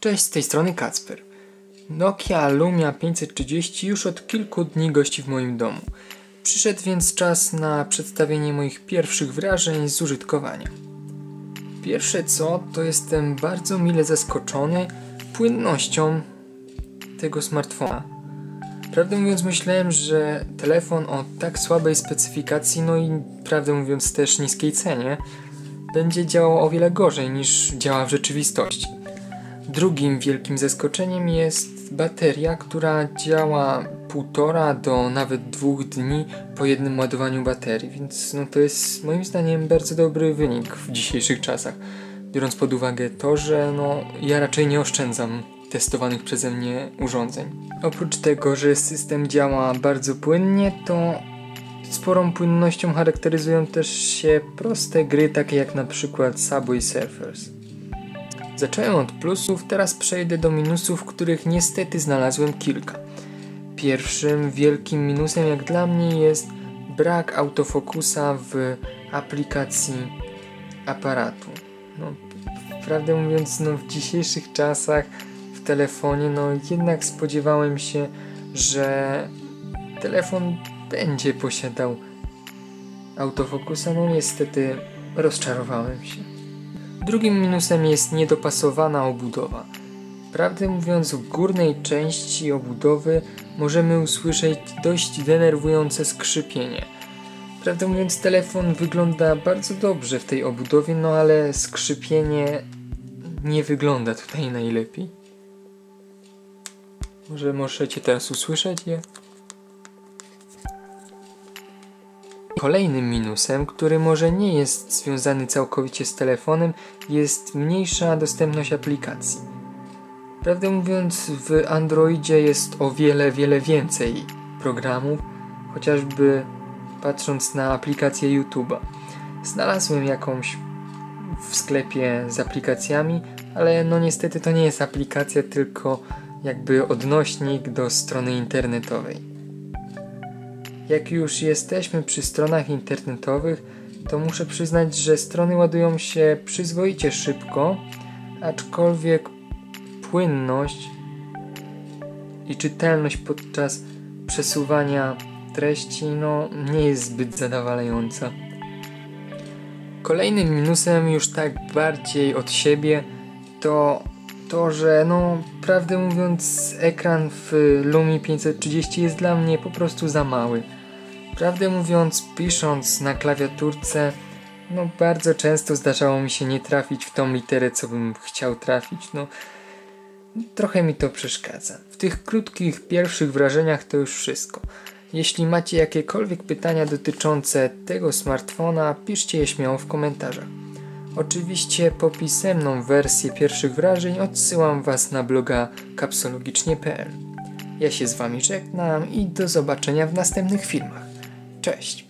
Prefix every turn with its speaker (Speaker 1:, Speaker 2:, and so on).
Speaker 1: Cześć, z tej strony Kacper. Nokia Lumia 530 już od kilku dni gości w moim domu. Przyszedł więc czas na przedstawienie moich pierwszych wrażeń z użytkowania. Pierwsze co, to jestem bardzo mile zaskoczony płynnością tego smartfona. Prawdę mówiąc, myślałem, że telefon o tak słabej specyfikacji, no i prawdę mówiąc też niskiej cenie, będzie działał o wiele gorzej niż działa w rzeczywistości. Drugim wielkim zaskoczeniem jest bateria, która działa półtora do nawet dwóch dni po jednym ładowaniu baterii, więc no to jest moim zdaniem bardzo dobry wynik w dzisiejszych czasach, biorąc pod uwagę to, że no ja raczej nie oszczędzam testowanych przeze mnie urządzeń. Oprócz tego, że system działa bardzo płynnie, to sporą płynnością charakteryzują też się proste gry takie jak na przykład Subway Surfers. Zacząłem od plusów, teraz przejdę do minusów, których niestety znalazłem kilka. Pierwszym wielkim minusem jak dla mnie jest brak autofokusa w aplikacji aparatu. No, prawdę mówiąc, no, w dzisiejszych czasach w telefonie, no jednak spodziewałem się, że telefon będzie posiadał autofokusa. No niestety rozczarowałem się. Drugim minusem jest niedopasowana obudowa. Prawdę mówiąc, w górnej części obudowy możemy usłyszeć dość denerwujące skrzypienie. Prawdę mówiąc, telefon wygląda bardzo dobrze w tej obudowie, no ale skrzypienie nie wygląda tutaj najlepiej. Może możecie teraz usłyszeć je? Kolejnym minusem, który może nie jest związany całkowicie z telefonem, jest mniejsza dostępność aplikacji. Prawdę mówiąc, w Androidzie jest o wiele, wiele więcej programów, chociażby patrząc na aplikację YouTube'a. Znalazłem jakąś w sklepie z aplikacjami, ale no niestety to nie jest aplikacja, tylko jakby odnośnik do strony internetowej. Jak już jesteśmy przy stronach internetowych, to muszę przyznać, że strony ładują się przyzwoicie szybko, aczkolwiek płynność i czytelność podczas przesuwania treści no, nie jest zbyt zadowalająca. Kolejnym minusem, już tak bardziej od siebie, to to, że no, prawdę mówiąc, ekran w Lumi 530 jest dla mnie po prostu za mały. Prawdę mówiąc, pisząc na klawiaturce, no bardzo często zdarzało mi się nie trafić w tą literę, co bym chciał trafić. No, trochę mi to przeszkadza. W tych krótkich pierwszych wrażeniach to już wszystko. Jeśli macie jakiekolwiek pytania dotyczące tego smartfona, piszcie je śmiało w komentarzach. Oczywiście po pisemną wersję pierwszych wrażeń odsyłam Was na bloga kapsologicznie.pl. Ja się z Wami żegnam i do zobaczenia w następnych filmach. Cześć!